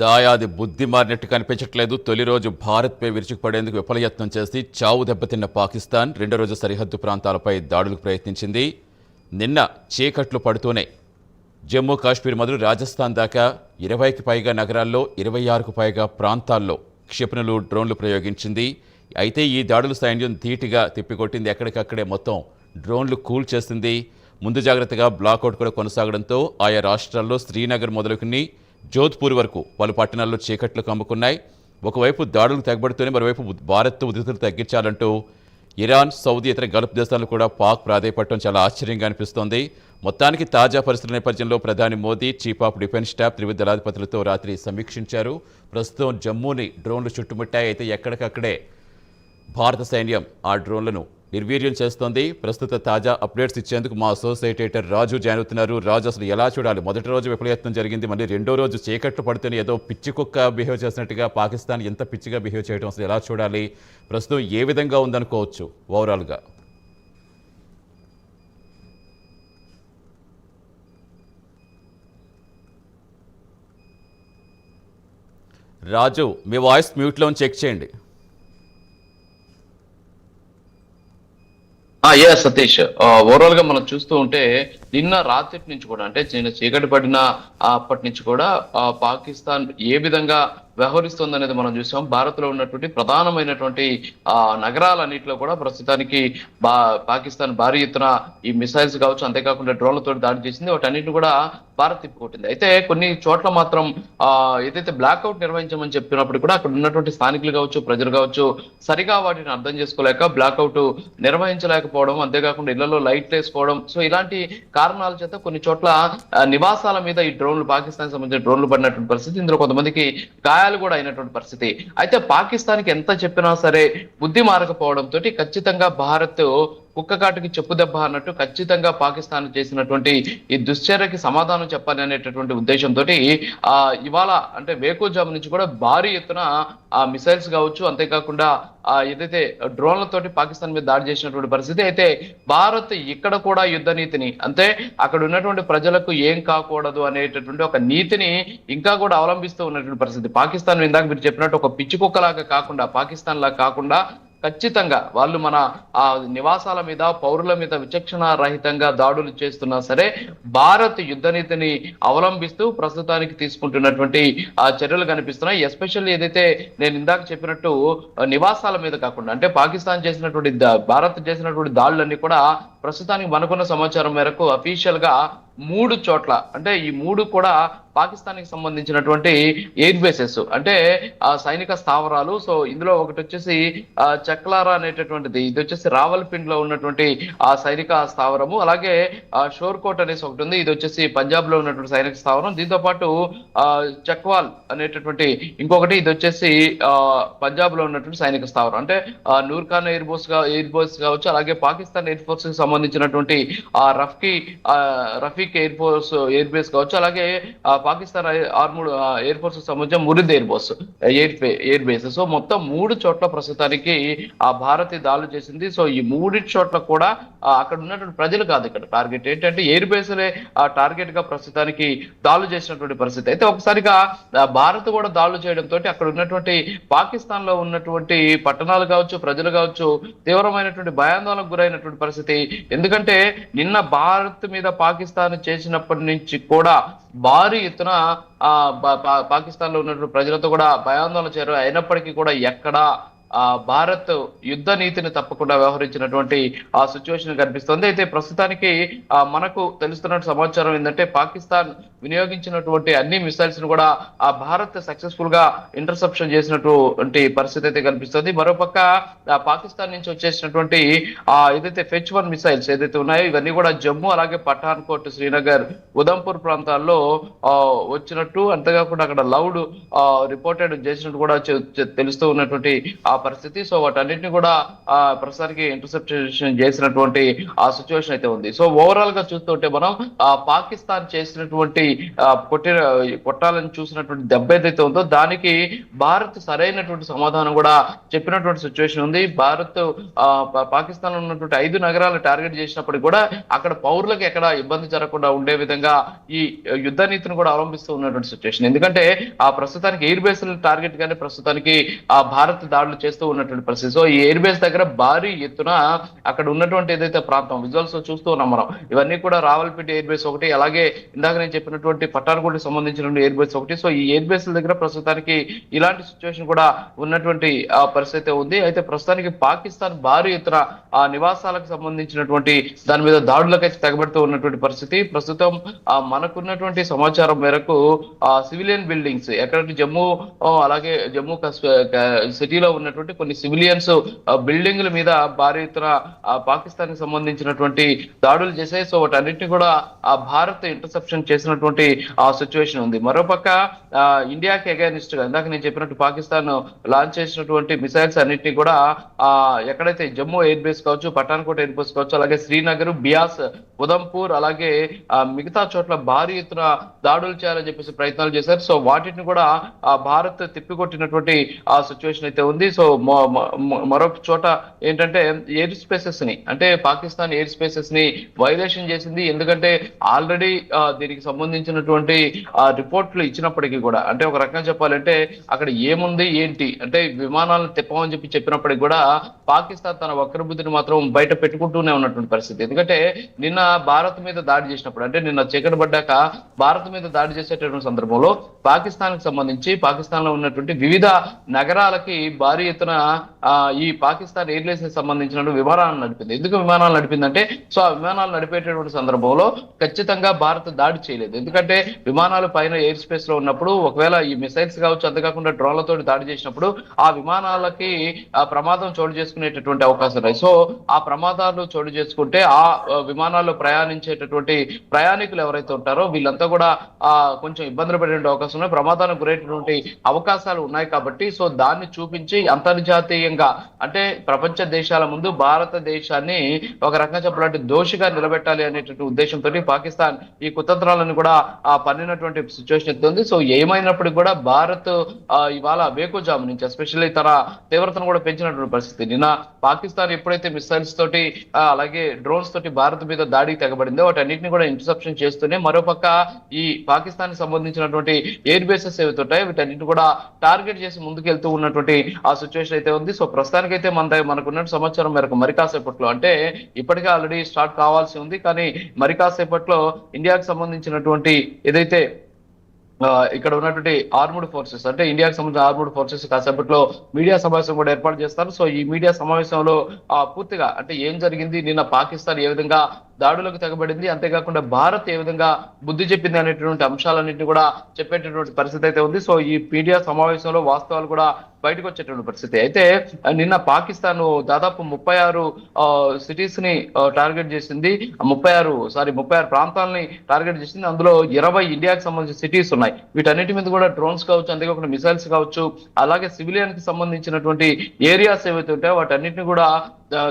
దాయాది బుద్ధి మారినట్టు కనిపించట్లేదు. తొలి రోజు భారత్పై విరుచుకుపడేందుకు విఫలయత్నం చేసి చావు దెబ్బతిన్న పాకిస్తాన్ రెండో రోజు సరిహద్దు ప్రాంతాలపై దాడులకు ప్రయత్నించింది. నిన్న చీకట్లు పడుతూనే జమ్మూ కాశ్మీర్ మొదలు రాజస్థాన్ దాకా ఇరవైకి పైగా నగరాల్లో ఇరవై ఆరుకు పైగా ప్రాంతాల్లో క్షిపణులు డ్రోన్లు ప్రయోగించింది. అయితే ఈ దాడులు సైన్యం ధీటుగా తిప్పికొట్టింది. ఎక్కడికక్కడే మొత్తం డ్రోన్లు కూల్ చేసింది. ముందు జాగ్రత్తగా బ్లాకౌట్ కూడా కొనసాగడంతో ఆయా రాష్ట్రాల్లో శ్రీనగర్ మొదలుకుని జోధ్పూర్ వరకు పలు పట్టణాల్లో చీకట్లు కమ్ముకున్నాయి. ఒకవైపు దాడులు తెగబడుతూనే మరోవైపు భారత్ ఉధృతులు తగ్గించాలంటూ ఇరాన్ సౌదీ ఇతర గల్ఫ్ దేశాలు కూడా పాక్ ప్రాధాయపడటం చాలా ఆశ్చర్యంగా అనిపిస్తోంది. మొత్తానికి తాజా పరిస్థితుల నేపథ్యంలో ప్రధాని Modi chief of defence staff త్రివిధ దళాధిపతులతో రాత్రి సమీక్షించారు. ప్రస్తుతం జమ్మూని డ్రోన్లు చుట్టుముట్టాయి. అయితే ఎక్కడికక్కడే భారత సైన్యం ఆ డ్రోన్లను నిర్వీర్యం చేస్తోంది. ప్రస్తుత తాజా అప్డేట్స్ ఇచ్చేందుకు మా అసోసియేటేటర్ రాజు జాయిన్ అవుతున్నారు. రాజు అసలు ఎలా చూడాలి? మొదటి రోజు విఫలయత్నం జరిగింది. మళ్ళీ రెండో రోజు చీకట్లు పడితేనే ఏదో పిచ్చి కుక్క బిహేవ్ చేసినట్టుగా పాకిస్తాన్ ఎంత పిచ్చిగా బిహేవ్ చేయడం అసలు ఎలా చూడాలి? ప్రస్తుతం ఏ విధంగా ఉందనుకోవచ్చు ఓవరాల్గా? రాజు మీ వాయిస్ మ్యూట్లో చెక్ చేయండి. ఏ సతీష్ ఓవరాల్గా మనం చూస్తూ ఉంటే నిన్న రాత్రి నుంచి కూడా అంటే నిన్న చీకటి పడిన అప్పటి నుంచి కూడా పాకిస్తాన్ ఏ విధంగా వ్యవహరిస్తుంది అనేది మనం చూసాం. భారత్లో ఉన్నటువంటి ప్రధానమైనటువంటి ఆ నగరాలన్నింటిలో కూడా ప్రస్తుతానికి బా పాకిస్తాన్ భారీ ఎత్తున ఈ మిసైల్స్ కావచ్చు అంతేకాకుండా డ్రోన్లతో దాడి చేసింది. వాటన్నిటిని కూడా భారత్ తిప్పుకొట్టింది. అయితే కొన్ని చోట్ల మాత్రం ఆ ఏదైతే బ్లాక్అవుట్ నిర్వహించమని చెప్పినప్పుడు కూడా అక్కడ ఉన్నటువంటి స్థానికులు కావచ్చు ప్రజలు కావచ్చు సరిగా వాటిని అర్థం చేసుకోలేక బ్లాక్అవుట్ నిర్వహించలేకపోవడం అంతేకాకుండా ఇళ్ళలో లైట్లు వేసుకోవడం. సో ఇలాంటి కారణాల చేత కొన్ని చోట్ల నివాసాల మీద ఈ డ్రోన్లు పాకిస్తాన్ సంబంధించిన డ్రోన్లు పడినటువంటి పరిస్థితి. ఇందులో కొంతమందికి గాయాలు కూడా అయినటువంటి పరిస్థితి. అయితే పాకిస్తాన్కి ఎంత చెప్పినా సరే బుద్ధి మారకపోవడంతో ఖచ్చితంగా భారత్ కుక్క కాటుకి చెప్పు దెబ్బ అన్నట్టు ఖచ్చితంగా పాకిస్తాన్ చేసినటువంటి ఈ దుశ్చర్యకి సమాధానం చెప్పాలి అనేటటువంటి ఉద్దేశంతో ఆ ఇవాళ అంటే వేకోజాము నుంచి కూడా భారీ ఎత్తున ఆ మిసైల్స్ కావచ్చు అంతేకాకుండా ఆ ఏదైతే డ్రోన్లతోటి పాకిస్తాన్ మీద దాడి చేసినటువంటి పరిస్థితి అయితే భారత్ ఇక్కడ కూడా యుద్ధ నీతిని అంటే అక్కడ ఉన్నటువంటి ప్రజలకు ఏం కాకూడదు అనేటటువంటి ఒక నీతిని ఇంకా కూడా అవలంబిస్తూ ఉన్నటువంటి పరిస్థితి. పాకిస్తాన్ ఇందాక మీరు చెప్పినట్టు ఒక పిచ్చి కుక్కలాగా కాకుండా పాకిస్తాన్ లాగా కాకుండా ఖచ్చితంగా వాళ్ళు మన ఆ నివాసాల మీద పౌరుల మీద విచక్షణ రహితంగా దాడులు చేస్తున్నా సరే భారత్ యుద్ధ నీతిని అవలంబిస్తూ ప్రస్తుతానికి తీసుకుంటున్నటువంటి ఆ చర్యలు కనిపిస్తున్నాయి. ఎస్పెషల్లీ ఏదైతే నేను ఇందాక చెప్పినట్టు నివాసాల మీద కాకుండా అంటే పాకిస్తాన్ చేసినటువంటి దా- భారత్ చేసినటువంటి దాడులన్నీ కూడా ప్రస్తుతానికి మనకున్న సమాచారం మేరకు అఫీషియల్గా మూడు చోట్ల అంటే ఈ మూడు కూడా పాకిస్తాన్కి సంబంధించినటువంటి ఎయిర్ బేసెస్ అంటే ఆ సైనిక స్థావరాలు. సో ఇందులో ఒకటి వచ్చేసి ఆ చక్లారా అనేటటువంటిది ఇది వచ్చేసి రావల్పిండ్లో ఉన్నటువంటి ఆ సైనిక స్థావరము. అలాగే ఆ షోర్కోట్ అనేసి ఒకటి ఉంది ఇది వచ్చేసి పంజాబ్లో ఉన్నటువంటి సైనిక స్థావరం. దీంతో పాటు ఆ చక్వాల్ అనేటటువంటి ఇంకొకటి ఇది వచ్చేసి ఆ పంజాబ్లో ఉన్నటువంటి సైనిక స్థావరం. అంటే ఆ నూర్ఖాన్ ఎయిర్ బోస్గా ఎయిర్ బోస్ కావచ్చు అలాగే పాకిస్తాన్ ఎయిర్ ఫోర్స్కి సంబంధించినటువంటి ఆ రఫ్కి Rafiqui air force air base కావచ్చు అలాగే పాకిస్తాన్ ఆర్మూడ్ ఎయిర్ ఫోర్స్ సంబంధించిన Murid air force air air base. So మొత్తం మూడు చోట్ల ప్రస్తుతానికి ఆ భారత్ దాడులు చేసింది. సో ఈ మూడు చోట్ల కూడా అక్కడ ఉన్నటువంటి ప్రజలు కాదు ఇక్కడ. టార్గెట్ ఏంటంటే ఎయిర్ బేస్లే ఆ టార్గెట్గా ప్రస్తుతానికి దాడులు చేసినటువంటి పరిస్థితి. అయితే ఒకసారిగా భారత్ కూడా దాడులు చేయడంతో అక్కడ ఉన్నటువంటి పాకిస్తాన్లో ఉన్నటువంటి పట్టణాలు కావచ్చు ప్రజలు కావచ్చు తీవ్రమైనటువంటి భయాందోళనకు గురైనటువంటి పరిస్థితి ఎందుకంటే నిన్న భారత్ మీద పాకిస్తాన్ చేసినప్పటి నుంచి కూడా భారీ ఎత్తున ఆ పాకిస్తాన్లో ఉన్నటువంటి ప్రజలతో కూడా భయాందోళన చేరు అయినప్పటికీ కూడా ఎక్కడా ఆ భారత్ యుద్ధ నీతిని తప్పకుండా వ్యవహరించినటువంటి ఆ సిచ్యువేషన్ కనిపిస్తుంది. అయితే ప్రస్తుతానికి ఆ మనకు తెలుస్తున్న సమాచారం ఏంటంటే పాకిస్తాన్ వినియోగించినటువంటి అన్ని మిసైల్స్ను కూడా ఆ భారత్ సక్సెస్ఫుల్గా ఇంటర్సెప్షన్ చేసినటువంటి పరిస్థితి అయితే కనిపిస్తుంది. మరోపక్క ఆ పాకిస్తాన్ నుంచి వచ్చేసినటువంటి ఆ ఏదైతే ఫెచ్ వన్ మిసైల్స్ ఏదైతే ఉన్నాయో ఇవన్నీ కూడా జమ్మూ అలాగే పఠాన్కోట్ శ్రీనగర్ ఉదంపూర్ ప్రాంతాల్లో ఆ, వచ్చినట్టు అంతేకాకుండా అక్కడ లౌడ్ రిపోర్టెడ్ చేసినట్టు కూడా తెలుస్తూ ఉన్నటువంటి ఆ పరిస్థితి. సో వాటన్నిటిని కూడా ఆ ప్రస్తుతానికి ఇంటర్సెప్షన్ చేసినటువంటి ఆ సిచ్యువేషన్ అయితే ఉంది. సో ఓవరాల్గా చూస్తుంటే మనం పాకిస్తాన్ చేసినటువంటి కొట్టిన కొట్టాలని చూసినటువంటి దెబ్బ ఏదైతే ఉందో దానికి భారత్ సరైనటువంటి సమాధానం కూడా చెప్పినటువంటి సిచ్యువేషన్ ఉంది. భారత్ పాకిస్తాన్లో ఉన్నటువంటి ఐదు నగరాలను టార్గెట్ చేసినప్పటికీ కూడా అక్కడ పౌరులకు ఎక్కడ ఇబ్బంది జరగకుండా ఉండే విధంగా ఈ యుద్ధ నీతిని కూడా అవలంబిస్తూ ఉన్నటువంటి సిచ్యువేషన్ ఎందుకంటే ఆ ప్రస్తుతానికి ఎయిర్ బేస్ టార్గెట్ గానే ప్రస్తుతానికి ఆ భారత్ దాడులు చేస్తూ ఉన్నటువంటి పరిస్థితి. సో ఈ ఎయిర్ బేస్ దగ్గర భారీ ఎత్తున అక్కడ ఉన్నటువంటి ఏదైతే ప్రాంతం విజువల్స్ చూస్తూ ఉన్నాం మనం. ఇవన్నీ కూడా రావల్పేట ఎయిర్ బేస్ ఒకటి అలాగే ఇందాక నేను చెప్పినటువంటి పట్టాణకోటికి సంబంధించిన ఎయిర్ బేస్ ఒకటి. సో ఈ ఎయిర్ బేస్ దగ్గర ప్రస్తుతానికి ఇలాంటి సిచ్యువేషన్ కూడా ఉన్నటువంటి పరిస్థితి ఉంది. అయితే ప్రస్తుతానికి పాకిస్తాన్ భారీ ఎత్తున ఆ నివాసాలకు సంబంధించినటువంటి దాని మీద దాడులకైతే తెగబెడుతూ ఉన్నటువంటి పరిస్థితి. ప్రస్తుతం ఆ మనకున్నటువంటి సమాచారం మేరకు ఆ సివిలియన్ బిల్డింగ్స్ ఎక్కడ జమ్మూ అలాగే జమ్మూ సిటీలో ఉన్నటువంటి కొన్ని సివిలియన్స్ బిల్డింగ్ల మీద భారీ ఎత్తున పాకిస్తాన్కి సంబంధించినటువంటి దాడులు చేశాయి. సో వాటన్నిటిని కూడా ఆ భారత్ ఇంటర్సెప్షన్ చేసినటువంటి ఆ సిచ్యువేషన్ ఉంది. మరోపక్క ఆ, ఇండియాకి అగైనిస్ట్గా ఇందాక నేను చెప్పినట్టు పాకిస్తాన్ లాంచ్ చేసినటువంటి మిసైల్స్ అన్నింటినీ కూడా ఆ ఎక్కడైతే జమ్మూ ఎయిర్ బేస్ కావచ్చు పఠాన్కోట్ ఎయిర్ బేస్ కావచ్చు అలాగే శ్రీనగర్ బియాస్ ఉదంపూర్ అలాగే మిగతా చోట్ల భారీ ఎత్తున దాడులు చేయాలని చెప్పేసి ప్రయత్నాలు చేశారు. సో వాటిని కూడా ఆ భారత్ తిప్పికొట్టినటువంటి ఆ సిచ్యువేషన్ అయితే ఉంది. సో మరొక చోట ఏంటంటే ఎయిర్ స్పేసెస్ని అంటే పాకిస్తాన్ ఎయిర్ స్పేసెస్ని వైలేషన్ చేసింది. ఎందుకంటే ఆల్రెడీ దీనికి సంబంధించినటువంటి ఆ రిపోర్ట్లు ఇచ్చినప్పటికీ కూడా అంటే ఒక రకంగా చెప్పాలంటే అక్కడ ఏముంది ఏంటి అంటే విమానాలను తిప్పమని చెప్పి చెప్పినప్పటికీ కూడా పాకిస్తాన్ తన వక్రబుద్ధిని మాత్రం బయట పెట్టుకుంటూనే ఉన్నటువంటి పరిస్థితి. ఎందుకంటే నిన్న భారత్ మీద దాడి చేసినప్పుడు అంటే నిన్న చీకటి పడ్డాక భారత్ మీద దాడి చేసేటటువంటి సందర్భంలో పాకిస్తాన్కి సంబంధించి పాకిస్తాన్లో ఉన్నటువంటి వివిధ నగరాలకి భారీ ఎత్తున ఈ పాకిస్తాన్ ఎయిర్లైన్స్కి సంబంధించిన విమానాలను నడిపింది. ఎందుకు విమానాలు నడిపిందంటే సో ఆ విమానాలు నడిపేటటువంటి సందర్భంలో ఖచ్చితంగా భారత్ దాడి చేయలేదు. ఎందుకంటే విమానాలు పైన ఎయిర్ స్పేస్లో ఉన్నప్పుడు ఒకవేళ ఈ మిసైల్స్ కావచ్చు అంతేకాకుండా డ్రోన్లతో దాడి చేసినప్పుడు ఆ విమానాలకి ఆ ప్రమాదం చోటు చేసుకునేటటువంటి అవకాశం ఉన్నాయి సో ఆ ప్రమాదాలు చోటు చేసుకుంటే ఆ ఆ, విమానాల్లో ప్రయాణించేటటువంటి ప్రయాణికులు ఎవరైతే ఉంటారో వీళ్ళంతా కూడా ఆ కొంచెం ఇబ్బందులు పడే అవకాశం ఉన్నాయి. ప్రమాదానికి గురైనటువంటి అవకాశాలు ఉన్నాయి కాబట్టి సో దాన్ని చూపించి అంతర్జాతీయంగా అంటే ప్రపంచ దేశాల ముందు భారతదేశాన్ని ఒక రకంగా చెప్పాలంటే దోషిగా నిలబెట్టాలి అనేటువంటి ఉద్దేశంతో పాకిస్తాన్ ఈ కుతంత్రాలను కూడా ఆ పన్నినటువంటి సిచ్యువేషన్ ఎత్తుంది. సో ఏమైనప్పటికీ కూడా భారత్ ఇవాళ వేకుజాము నుంచి ఎస్పెషల్లీ తన తీవ్రతను కూడా పెంచినటువంటి పరిస్థితి. నిన్న పాకిస్తాన్ ఎప్పుడైతే మిసైల్స్ తోటి అలాగే డ్రోన్స్ తోటి భారత్ మీద దాడి దాడికి తెగబడిందో వాటన్నిటిని కూడా ఇంటర్సెప్షన్ చేస్తూనే మరోపక్క ఈ పాకిస్తాన్కి సంబంధించినటువంటి ఎయిర్ బేసెస్ ఏవైతే ఉంటాయో వీటన్నిటిని కూడా టార్గెట్ చేసి ముందుకెళ్తూ ఉన్నటువంటి ఆ సిచ్యువేషన్ అయితే ఉంది. సో ప్రస్తుతానికైతే మన మనకున్న సమాచారం మేరకు మరి కాసేపట్లో అంటే ఇప్పటికే ఆల్రెడీ స్టార్ట్ కావాల్సి ఉంది. కానీ మరి కాసేపట్లో ఇండియాకు సంబంధించినటువంటి ఏదైతే ఇక్కడ ఉన్నటువంటి ఆర్ముడ్ ఫోర్సెస్ అంటే ఇండియాకి సంబంధించిన ఆర్ముడ్ ఫోర్సెస్ కాసేపట్లో మీడియా సమావేశం కూడా ఏర్పాటు చేస్తారు. సో ఈ మీడియా సమావేశంలో ఆ, పూర్తిగా అంటే ఏం జరిగింది నిన్న పాకిస్తాన్ ఏ విధంగా దాడులకు తెగబడింది. అంతేకాకుండా భారత్ ఏ విధంగా బుద్ధి చెప్పింది అనేటువంటి అంశాలన్నింటినీ కూడా చెప్పేటటువంటి పరిస్థితి అయితే ఉంది. సో ఈ మీడియా సమావేశంలో వాస్తవాలు కూడా బయటకు వచ్చేటువంటి పరిస్థితి. అయితే నిన్న పాకిస్తాన్ దాదాపు ముప్పై ఆరు సిటీస్ని టార్గెట్ చేసింది. ముప్పై ఆరు సారీ ముప్పై ఆరు ప్రాంతాలని టార్గెట్ చేసింది. అందులో ఇరవై ఇండియాకి సంబంధించిన సిటీస్ ఉన్నాయి. వీటన్నిటి మీద కూడా డ్రోన్స్ కావచ్చు అంతేకాకుండా మిసైల్స్ కావచ్చు అలాగే సివిలియన్కి సంబంధించినటువంటి ఏరియాస్ ఏవైతే ఉంటాయో వాటన్నిటిని కూడా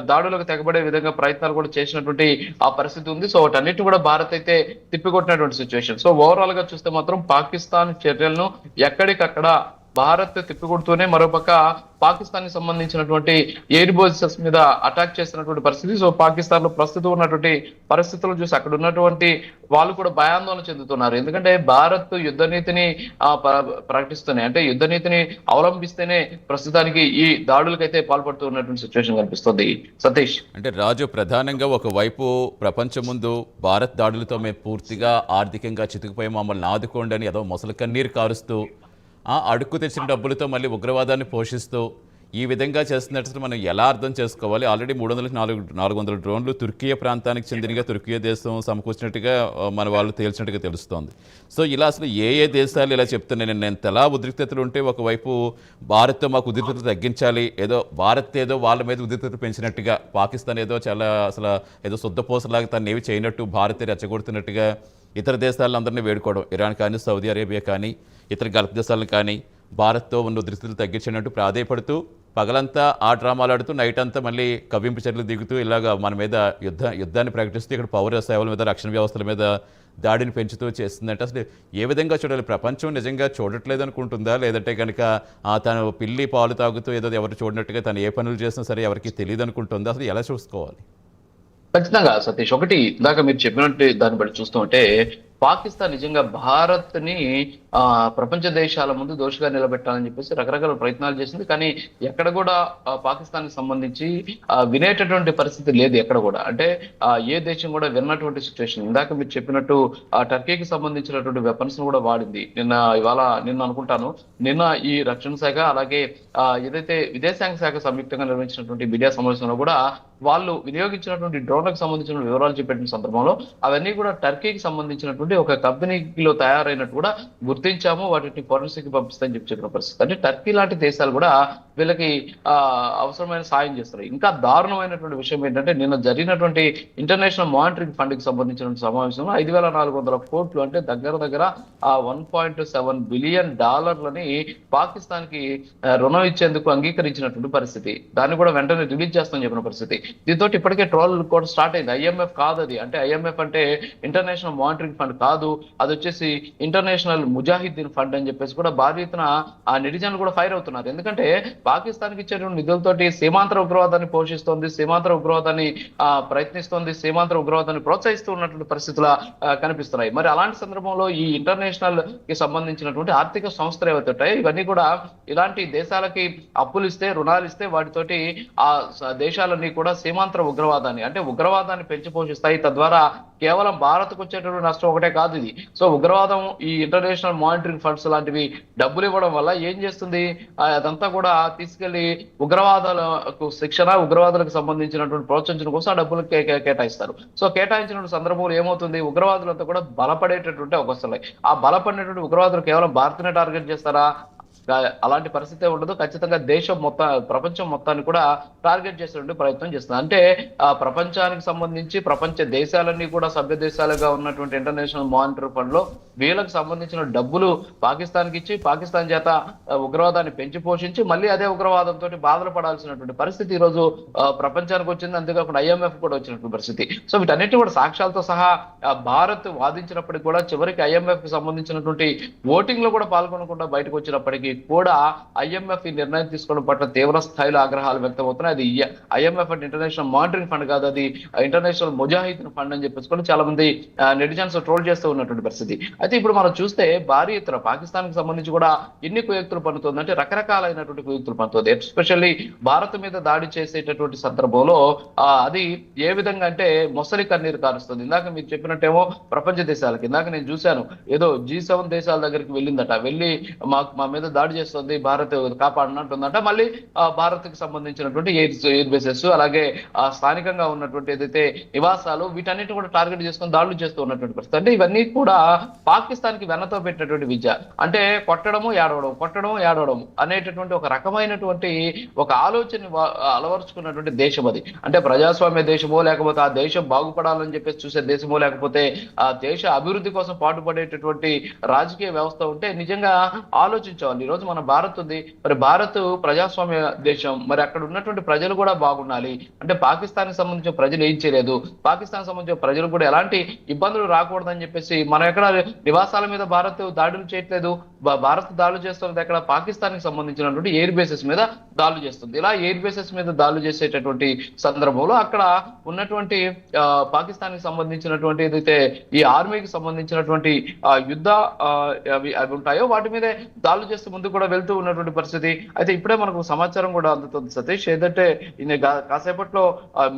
దాడులకు తెగబడే విధంగా ప్రయత్నాలు కూడా చేసినటువంటి ఆ పరిస్థితి ఉంది. సో వాటన్నిటిని కూడా భారత్ అయితే తిప్పికొట్టినటువంటి సిచ్యువేషన్ సో ఓవరాల్గా చూస్తే మాత్రం పాకిస్తాన్ చర్యలను ఎక్కడికక్కడ భారత్ తిప్పికొడుతూనే మరోపక్క పాకిస్తాన్కి సంబంధించినటువంటి ఎయిర్ బోసెస్ మీద అటాక్ చేస్తున్నటువంటి పరిస్థితి. సో పాకిస్తాన్లో ప్రస్తుతం ఉన్నటువంటి పరిస్థితులు చూసి అక్కడ ఉన్నటువంటి వాళ్ళు కూడా భయాందోళన చెందుతున్నారు. ఎందుకంటే భారత్ యుద్ధ నీతిని ప్రకటిస్తున్నాయి. అంటే యుద్ధ నీతిని అవలంబిస్తేనే ప్రస్తుతానికి ఈ దాడులకైతే పాల్పడుతూ ఉన్నటువంటి సిచ్యువేషన్ కనిపిస్తుంది. సతీష్. అంటే రాజు ప్రధానంగా ఒకవైపు ప్రపంచం ముందు భారత్ దాడులతో మేము పూర్తిగా ఆర్థికంగా చితికిపోయి. మమ్మల్ని ఆదుకోండి అని ఏదో మొసలు కన్నీరు కారుస్తూ అడుక్కు తెచ్చిన డబ్బులతో మళ్ళీ ఉగ్రవాదాన్ని పోషిస్తూ ఈ విధంగా చేస్తున్నట్టు మనం ఎలా అర్థం చేసుకోవాలి? ఆల్రెడీ మూడు వందల నాలుగు నాలుగు వందల డ్రోన్లు తుర్కియా ప్రాంతానికి చెందినగా తుర్కియా దేశం సమకూర్చినట్టుగా మన వాళ్ళు తేల్చినట్టుగా తెలుస్తోంది. సో ఇలా అసలు ఏ ఏ దేశాలు ఇలా చెప్తున్నాయి? నేను నేను ఎలా ఉద్రిక్తతలు ఉంటే ఒకవైపు భారత్తో మాకు ఉద్రిక్తత తగ్గించాలి. ఏదో భారత్ ఏదో వాళ్ళ మీద ఉద్రిక్తత పెంచినట్టుగా పాకిస్తాన్ ఏదో చాలా అసలు ఏదో శుద్ధపోసలాగా తను ఏవి చేయనట్టు భారత్ రెచ్చగొడుతున్నట్టుగా ఇతర దేశాలందరినీ వేడుకోవడం ఇరాన్ కానీ సౌదీ అరేబియా కానీ ఇతర గల్ఫ్ దేశాలను కానీ భారత్తో ఉన్న ఉద్రిక్తతలు తగ్గించినట్టు ప్రాధేయపడుతూ పగలంతా ఆ డ్రామాలు ఆడుతూ నైట్ అంతా మళ్ళీ కవ్వింపు చర్యలు దిగుతూ ఇలాగా మన మీద యుద్ధ యుద్ధాన్ని ప్రకటిస్తూ ఇక్కడ పౌర సేవల మీద రక్షణ వ్యవస్థల మీద దాడిని పెంచుతూ చేస్తుందంటే అసలు ఏ విధంగా చూడాలి? ప్రపంచం నిజంగా చూడట్లేదు అనుకుంటుందా లేదంటే కనుక తను పిల్లి పాలు తాగుతూ ఏదో ఎవరు చూడనట్టుగా తను ఏ పనులు చేసినా సరే ఎవరికి తెలియదు అనుకుంటుందా అసలు ఎలా చూసుకోవాలి? ఖచ్చితంగా సతీష్ ఒకటి ఇందాక మీరు చెప్పినట్టు దాన్ని బట్టి చూస్తుంటే పాకిస్తాన్ నిజంగా భారత్ని ఆ ప్రపంచ దేశాల ముందు దోషిగా నిలబెట్టాలని చెప్పేసి రకరకాల ప్రయత్నాలు చేసింది. కానీ ఎక్కడ కూడా పాకిస్తాన్కి సంబంధించి వినేటటువంటి పరిస్థితి లేదు ఎక్కడ కూడా. అంటే ఆ, ఏ దేశం కూడా విన్నటువంటి సిచ్యువేషన్ ఇందాక మీరు చెప్పినట్టు ఆ టర్కీకి సంబంధించినటువంటి వెపన్స్ కూడా వాడింది. నిన్న ఇవాళ నిన్న అనుకుంటాను. నిన్న ఈ రక్షణ శాఖ అలాగే ఆ, ఏదైతే విదేశాంగ శాఖ సంయుక్తంగా నిర్వహించినటువంటి మీడియా సమావేశంలో కూడా వాళ్ళు వినియోగించినటువంటి డ్రోన్లకు సంబంధించిన వివరాలు చెప్పిన సందర్భంలో అవన్నీ కూడా టర్కీకి సంబంధించినటువంటి ఒక కంపెనీలో తయారైనట్టు కూడా గుర్తించాము. వాటిని ఫోరెన్సిక్ పంపిస్తామని చెప్పి చెప్పిన పరిస్థితి. అంటే టర్కీ లాంటి దేశాలు కూడా వీళ్ళకి ఆ అవసరమైన సాయం చేస్తారు. ఇంకా దారుణమైనటువంటి విషయం ఏంటంటే నిన్న జరిగినటువంటి ఇంటర్నేషనల్ మానిటరింగ్ ఫండ్కి సంబంధించిన సమావేశంలో ఐదు వేల నాలుగు వందల కోట్లు అంటే దగ్గర దగ్గర ఆ వన్ పాయింట్ సెవెన్ బిలియన్ డాలర్లని పాకిస్తాన్కి రుణం ఇచ్చేందుకు అంగీకరించినటువంటి పరిస్థితి. దాన్ని కూడా వెంటనే రిలీజ్ చేస్తామని చెప్పిన పరిస్థితి. దీంతో ఇప్పటికే ట్రోల్ కూడా స్టార్ట్ అయింది. ఐఎంఎఫ్ కాదు అది. అంటే ఐఎంఎఫ్ అంటే ఇంటర్నేషనల్ మానిటరింగ్ ఫండ్ కాదు. అది వచ్చేసి ఇంటర్నేషనల్ ముజాహిద్దీన్ ఫండ్ అని చెప్పేసి కూడా భారీ ఎత్తున ఆ నెటిజన్లు కూడా ఫైర్ అవుతున్నారు. ఎందుకంటే పాకిస్తాన్కి ఇచ్చేటువంటి నిధులతోటి సీమాంతర ఉగ్రవాదాన్ని పోషిస్తోంది సీమాంతర ఉగ్రవాదాన్ని ఆ ప్రయత్నిస్తోంది సీమాంతర ఉగ్రవాదాన్ని ప్రోత్సహిస్తూ ఉన్నటువంటి పరిస్థితులు కనిపిస్తున్నాయి. మరి అలాంటి సందర్భంలో ఈ ఇంటర్నేషనల్కి సంబంధించినటువంటి ఆర్థిక సంస్థలు ఏవైతే ఉంటాయో ఇవన్నీ కూడా ఇలాంటి దేశాలకి అప్పులు ఇస్తే రుణాలు ఇస్తే వాటితోటి ఆ దేశాలన్నీ కూడా సీమాంతర ఉగ్రవాదాన్ని అంటే ఉగ్రవాదాన్ని పెంచి పోషిస్తాయి. తద్వారా కేవలం భారత్కు వచ్చేటటువంటి నష్టం ఒకటే కాదు ఇది. సో ఉగ్రవాదం ఈ ఇంటర్నేషనల్ మానిటరింగ్ ఫండ్స్ లాంటివి డబ్బులు ఇవ్వడం వల్ల ఏం చేస్తుంది? అదంతా కూడా తీసుకెళ్ళి ఉగ్రవాదాలకు శిక్షణ ఉగ్రవాదులకు సంబంధించినటువంటి ప్రోత్సహించడం కోసం ఆ డబ్బులు కేటాయిస్తారు. సో కేటాయించిన సందర్భంలో ఏమవుతుంది? ఉగ్రవాదులంతా కూడా బలపడేటటువంటి అవకాశాలు ఆ బలపడినటువంటి ఉగ్రవాదులు కేవలం భారత్నే టార్గెట్ చేస్తారా? అలాంటి పరిస్థితి ఉండదు. ఖచ్చితంగా దేశం మొత్తం ప్రపంచం మొత్తాన్ని కూడా టార్గెట్ చేసేటువంటి ప్రయత్నం చేస్తుంది. అంటే ఆ ప్రపంచానికి సంబంధించి ప్రపంచ దేశాలన్నీ కూడా సభ్య దేశాలుగా ఉన్నటువంటి ఇంటర్నేషనల్ మానిటరీ ఫండ్లో వీళ్ళకి సంబంధించిన డబ్బులు పాకిస్తాన్కి ఇచ్చి పాకిస్తాన్ చేత ఉగ్రవాదాన్ని పెంచి పోషించి మళ్ళీ అదే ఉగ్రవాదంతో బాధలు పడాల్సినటువంటి పరిస్థితి ఈ రోజు ఆ, ప్రపంచానికి వచ్చింది. అంతేకాకుండా ఐఎంఎఫ్ కూడా వచ్చినటువంటి పరిస్థితి. సో వీటన్నిటి కూడా సాక్ష్యాలతో సహా భారత్ వాదించినప్పటికీ కూడా చివరికి ఐఎంఎఫ్కి సంబంధించినటువంటి ఓటింగ్లో కూడా పాల్గొనకుండా బయటకు వచ్చినప్పటికీ కూడా ఐఎంఎఫ్ ఈ నిర్ణయం తీసుకోవడం పట్ల తీవ్ర స్థాయిలో ఆగ్రహాలు వ్యక్తమవుతున్నాయి. అది ఐఎంఎఫ్ అంటే ఇంటర్నేషనల్ మానిటరింగ్ ఫండ్ కాదు అది ఇంటర్నేషనల్ ముజాహిదీన్ ఫండ్ అని చెప్పేసి కూడా చాలా మంది నెటిజన్స్ ట్రోల్ చేస్తూ ఉన్నటువంటి పరిస్థితి. అయితే ఇప్పుడు మనం చూస్తే భారీ ఎత్తున పాకిస్తాన్కి సంబంధించి కూడా ఎన్ని కుయుక్తులు పన్నుతుంది? అంటే రకరకాలైనటువంటి కుయుక్తులు పన్నుతుంది. ఎస్పెషల్లీ భారత్ మీద దాడి చేసేటటువంటి సందర్భంలో అది ఏ విధంగా అంటే మొసలి కన్నీరు కారుస్తుంది. ఇందాక మీరు చెప్పినట్టేమో ప్రపంచ దేశాలకి. ఇందాక నేను చూశాను ఏదో జీ సెవెన్ దేశాల దగ్గరికి వెళ్ళిందట. వెళ్ళి మాకు మా మీద దాడి చేస్తుంది భారత్ కాపాడినట్టుందంట మళ్ళీ భారత్కి సంబంధించినటువంటి ఎయిర్ ఎయిర్ బేసెస్ అలాగే స్థానికంగా ఉన్నటువంటి ఏదైతే నివాసాలు వీటన్నిటి కూడా టార్గెట్ చేసుకొని దాడులు చేస్తూ ఉన్నటువంటి పరిస్థితి. అంటే ఇవన్నీ కూడా పాకిస్తాన్కి వెన్నతో పెట్టినటువంటి విద్య. అంటే కొట్టడము ఏడవడం కొట్టడము ఏడవడం అనేటటువంటి ఒక రకమైనటువంటి ఒక ఆలోచన అలవరుచుకున్నటువంటి దేశం అది. అంటే ప్రజాస్వామ్య దేశమో లేకపోతే ఆ దేశం బాగుపడాలని చెప్పేసి చూసే దేశమో లేకపోతే ఆ దేశ అభివృద్ధి కోసం పాటుపడేటటువంటి రాజకీయ వ్యవస్థ ఉంటే నిజంగా ఆలోచించాలి. రోజు మన భారత్ ఉంది మరి భారత్ ప్రజాస్వామ్య దేశం మరి అక్కడ ఉన్నటువంటి ప్రజలు కూడా బాగుండాలి. అంటే పాకిస్తాన్కి సంబంధించిన ప్రజలు ఏం చేయలేదు. పాకిస్తాన్ సంబంధించిన ప్రజలు కూడా ఎలాంటి ఇబ్బందులు రాకూడదని చెప్పేసి మనం ఎక్కడ నివాసాల మీద భారత్ దాడులు చేయట్లేదు. భారత్ దాడులు చేస్తున్నది ఎక్కడ పాకిస్తాన్కి సంబంధించినటువంటి ఎయిర్ బేసెస్ మీద దాడులు చేస్తుంది. ఇలా ఎయిర్ బేసెస్ మీద దాడులు చేసేటటువంటి సందర్భంలో అక్కడ ఉన్నటువంటి పాకిస్తాన్కి సంబంధించినటువంటి ఏదైతే ఈ ఆర్మీకి సంబంధించినటువంటి యుద్ధ అవి అవి ఉంటాయో వాటి మీదే దాడులు చేస్తూ ముందు కూడా వెళ్తూ ఉన్నటువంటి పరిస్థితి. అయితే ఇప్పుడే మనకు సమాచారం కూడా అందుతుంది సతీష్. ఏదంటే కాసేపట్లో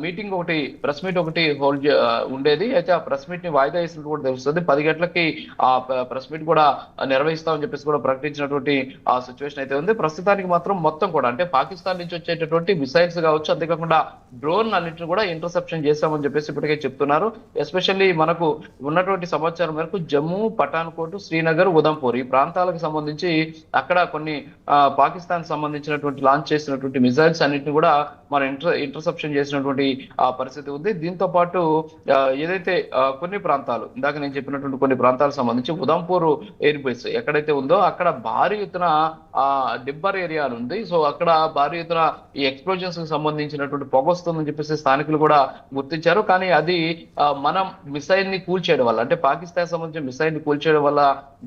మీటింగ్ ఒకటి ప్రెస్ మీట్ ఒకటి హోల్డ్ ఉండేది. అయితే ఆ ప్రెస్ మీట్ని వాయిదా వేసినట్టు కూడా తెలుస్తుంది. పది గంటలకి ఆ ప్రెస్ మీట్ కూడా నిర్వహిస్తామని చెప్పేసి కూడా ప్రకటించినటువంటి ఆ సిచ్యువేషన్ అయితే ఉంది. ప్రస్తుతానికి మాత్రం మొత్తం కూడా అంటే పాకిస్తాన్ నుంచి వచ్చేటటువంటి మిసైల్స్ కావచ్చు అంతేకాకుండా డ్రోన్ అన్నింటిని కూడా ఇంటర్సెప్షన్ చేశామని చెప్పేసి ఇప్పటికే చెప్తున్నారు. ఎస్పెషల్లీ మనకు ఉన్నటువంటి సమాచారం మేరకు జమ్మూ పఠాన్కోట్ శ్రీనగర్ ఉదంపూర్ ఈ ప్రాంతాలకు సంబంధించి అక్కడ కొన్ని ఆ, పాకిస్తాన్ సంబంధించినటువంటి లాంచ్ చేసినటువంటి మిసైల్స్ అన్నింటిని కూడా మన ఇంటర్ ఇంటర్సెప్షన్ చేసినటువంటి ఆ పరిస్థితి ఉంది. దీంతో పాటు ఏదైతే కొన్ని ప్రాంతాలు ఇందాక నేను చెప్పినటువంటి కొన్ని ప్రాంతాలకు సంబంధించి ఉదంపూర్ ఎయిర్ బేస్ ఎక్కడైతే ఉందో అక్కడ భారీ ఎత్తున ఆ డిబ్బర్ ఏరియా ఉంది. సో అక్కడ భారీ ఎత్తున ఈ ఎక్స్ప్లోజన్స్కి సంబంధించినటువంటి పొగ వస్తుందని చెప్పేసి స్థానికులు కూడా గుర్తించారు. కానీ అది మనం మిసైల్ని కూల్చేయడం వల్ల అంటే పాకిస్తాన్ సంబంధించిన మిసైల్ని కూల్చేయడం వల్ల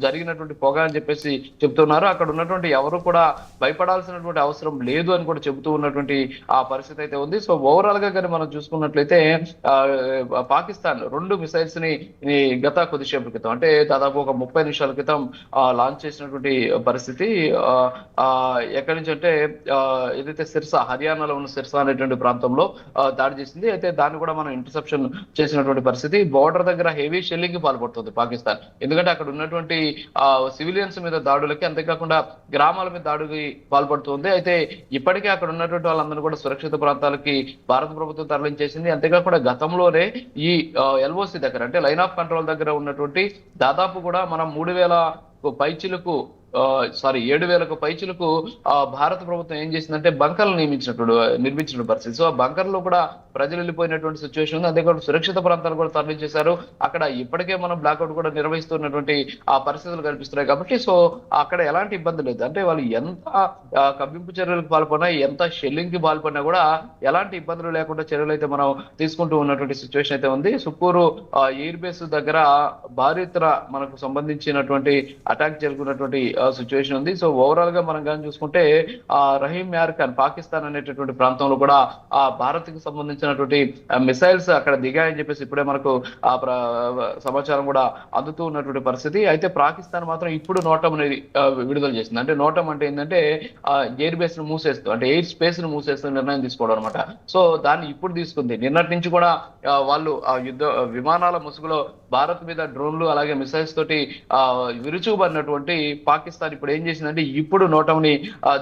జరిగినటువంటి పొగ అని చెప్పేసి చెప్తున్నారు. అక్కడ ఉన్నటువంటి ఎవరు కూడా భయపడాల్సినటువంటి అవసరం లేదు అని కూడా చెబుతూ ఉన్నటువంటి ఆ పరిస్థితి అయితే ఉంది. సో ఓవరాల్గా కానీ మనం చూసుకున్నట్లయితే పాకిస్తాన్ రెండు మిసైల్స్ని గత కొద్దిసేపు క్రితం అంటే దాదాపు ఒక ముప్పై నిమిషాల క్రితం లాంచ్ చేసినటువంటి పరిస్థితి ఎక్కడి నుంచి అంటే ఏదైతే సిర్సా హర్యానాలో ఉన్న సిర్సా అనేటువంటి ప్రాంతంలో దాడి చేసింది. అయితే దాన్ని కూడా మనం ఇంటర్సెప్షన్ చేసినటువంటి పరిస్థితి. బోర్డర్ దగ్గర హెవీ షెల్లింగ్కి పాల్పడుతుంది పాకిస్తాన్. ఎందుకంటే అక్కడ ఉన్నటువంటి సివిలియన్స్ మీద దాడులకి అంతేకాకుండా గ్రామాల మీద దాడికి పాల్పడుతుంది. అయితే ఇప్పటికే అక్కడ ఉన్నటువంటి వాళ్ళందరూ కూడా సురక్షిత ప్రాంతాలకి భారత ప్రభుత్వం తరలించేసింది. అంతేకాకుండా గతంలోనే ఈ ఎల్ఓసి దగ్గర అంటే లైన్ ఆఫ్ కంట్రోల్ దగ్గర ఉన్నటువంటి దాదాపు కూడా మనం మూడు వేల పైచిలకు సారీ ఏడు వేలకు పైచులకు ఆ, భారత ప్రభుత్వం ఏం చేసిందంటే బంకర్లు నియమించినట్టు నిర్మించిన పరిస్థితి. సో ఆ బంకర్లో కూడా ప్రజలు వెళ్ళిపోయినటువంటి సిచ్యువేషన్ ఉంది. అంతేకాకుండా సురక్షిత ప్రాంతాలు కూడా తరలించేశారు. అక్కడ ఇప్పటికే మనం బ్లాక్అవుట్ కూడా నిర్వహిస్తున్నటువంటి ఆ పరిస్థితులు కనిపిస్తున్నాయి కాబట్టి సో అక్కడ ఎలాంటి ఇబ్బంది లేదు. అంటే వాళ్ళు ఎంత ఆ, కవ్వింపు చర్యలకు పాల్పడినా ఎంత షెల్లింగ్కి పాల్పడినా కూడా ఎలాంటి ఇబ్బందులు లేకుండా చర్యలు అయితే మనం తీసుకుంటూ ఉన్నటువంటి సిచ్యువేషన్ అయితే ఉంది. సుక్కూరు ఎయిర్ బేస్ దగ్గర భారీ మనకు సంబంధించినటువంటి అటాక్ జరుగుతున్నటువంటి సిచ్యువేషన్ ఉంది. సో ఓవరాల్గా మనం కానీ చూసుకుంటే ఆ రహీం యార్ ఖాన్ పాకిస్తాన్ అనేటటువంటి ప్రాంతంలో కూడా ఆ భారత్కి సంబంధించినటువంటి మిసైల్స్ అక్కడ దిగాయని చెప్పేసి ఇప్పుడే మనకు ఆ ప్ర- సమాచారం కూడా అందుతూ ఉన్నటువంటి పరిస్థితి. అయితే పాకిస్తాన్ మాత్రం ఇప్పుడు నోటం అనేది విడుదల చేసింది. అంటే నోటం అంటే ఏంటంటే ఎయిర్ బేస్ను మూసేస్తూ అంటే ఎయిర్ స్పేస్ను మూసేస్తూ నిర్ణయం తీసుకోవడం అనమాట సో దాన్ని ఇప్పుడు తీసుకుంది. నిన్నటి నుంచి కూడా వాళ్ళు ఆ యుద్ధ విమానాల ముసుగులో భారత్ మీద డ్రోన్లు అలాగే మిసైల్స్ తోటి ఆ, విరుచుకుపడినటువంటి పాకిస్తాన్ ఇప్పుడు ఏం చేసిందంటే ఇప్పుడు నోటంని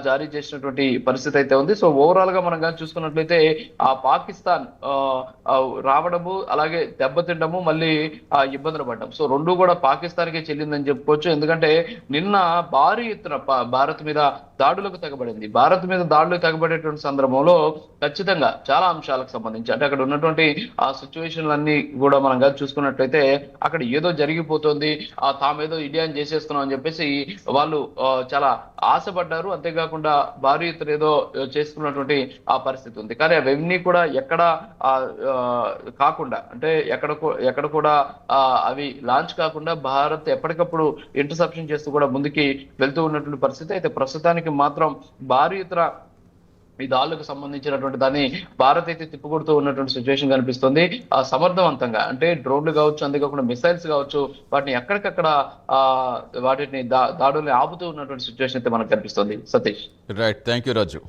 జారీ చేసినటువంటి పరిస్థితి అయితే ఉంది. సో ఓవరాల్గా మనం కానీ చూసుకున్నట్లయితే ఆ పాకిస్తాన్ ఆ, రావడము అలాగే దెబ్బతిండము మళ్ళీ ఆ, ఇబ్బందులు పడ్డం. సో రెండు కూడా పాకిస్తాన్కే చెల్లిందని చెప్పుకోవచ్చు. ఎందుకంటే నిన్న భారీ ఎత్తున పా- భారత్ మీద దాడులకు తెగబడింది. భారత్ మీద దాడులకు తెగబడేటువంటి సందర్భంలో ఖచ్చితంగా చాలా అంశాలకు సంబంధించి అంటే అక్కడ ఉన్నటువంటి ఆ సిచ్యువేషన్లన్నీ కూడా మనం కానీ చూసుకున్నట్లయితే అక్కడ ఏదో జరిగిపోతుంది ఆ తామేదో ఇండియాని చేసేస్తున్నాం అని చెప్పేసి వాళ్ళు చాలా ఆశపడ్డారు. అంతేకాకుండా భారీ ఎత్తున ఏదో చేసుకున్నటువంటి ఆ పరిస్థితి ఉంది. కానీ అవన్నీ కూడా ఎక్కడ కాకుండా అంటే ఎక్కడ ఎక్కడ కూడా అవి లాంచ్ కాకుండా భారత్ ఎప్పటికప్పుడు ఇంటర్సెప్షన్ చేస్తూ కూడా ముందుకి వెళ్తూ ఉన్నటువంటి పరిస్థితి. అయితే ప్రస్తుతానికి మాత్రం భారీ ఇతర ఈ దాడులకు సంబంధించినటువంటి దాన్ని భారత్ అయితే తిప్పుకొడుతూ ఉన్నటువంటి సిచ్యువేషన్ కనిపిస్తుంది. ఆ సమర్థవంతంగా అంటే డ్రోన్లు కావచ్చు అంతేకాకుండా మిసైల్స్ కావచ్చు వాటిని ఎక్కడికక్కడ ఆ వాటిని దా దాడుల్ని ఆపుతూ ఉన్నటువంటి సిచ్యువేషన్ అయితే మనకు కనిపిస్తుంది. Satish. Right thank you Raju